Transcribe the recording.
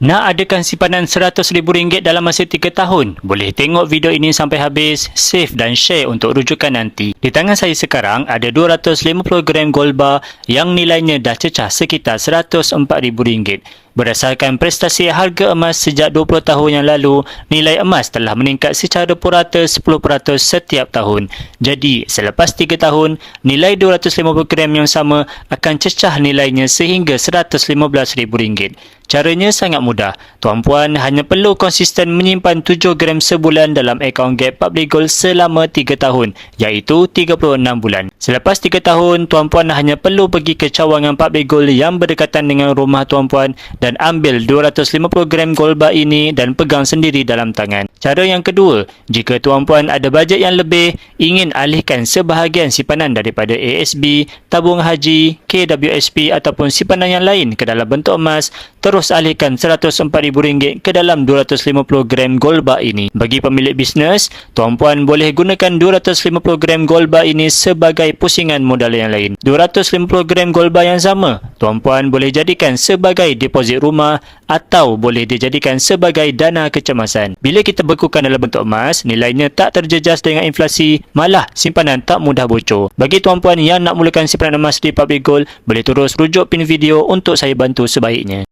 Nak adakan simpanan RM100,000 dalam masa 3 tahun? Boleh tengok video ini sampai habis, save dan share untuk rujukan nanti. Di tangan saya sekarang ada 250 gram gold bar yang nilainya dah cecah sekitar RM104,000. Berdasarkan prestasi harga emas sejak 20 tahun yang lalu, nilai emas telah meningkat secara purata 10% setiap tahun. Jadi, selepas 3 tahun, nilai 250 gram yang sama akan cecah nilainya sehingga RM115,000. Caranya sangat mudah. Tuan-puan hanya perlu konsisten menyimpan 7 gram sebulan dalam akaun Gap Public Gold selama 3 tahun, iaitu 36 bulan. Selepas 3 tahun, tuan-puan hanya perlu pergi ke cawangan Public Gold yang berdekatan dengan rumah tuan-puan dan ambil 250 gram gold bar ini dan pegang sendiri dalam tangan. Cara yang kedua, jika tuan-puan ada bajet yang lebih, ingin alihkan sebahagian simpanan daripada ASB, tabung haji, KWSP ataupun simpanan yang lain ke dalam bentuk emas, terus alihkan RM104,000 ke dalam 250 gram gold bar ini. Bagi pemilik bisnes, tuan-puan boleh gunakan 250 gram gold bar ini sebagai pusingan modal yang lain. 250 gram gold bar yang sama, tuan-puan boleh jadikan sebagai deposit rumah atau boleh dijadikan sebagai dana kecemasan. Bila kita bekukan dalam bentuk emas, nilainya tak terjejas dengan inflasi, malah simpanan tak mudah bocor. Bagi tuan-puan yang nak mulakan simpanan emas di Public Gold, boleh terus rujuk pin video untuk saya bantu sebaiknya.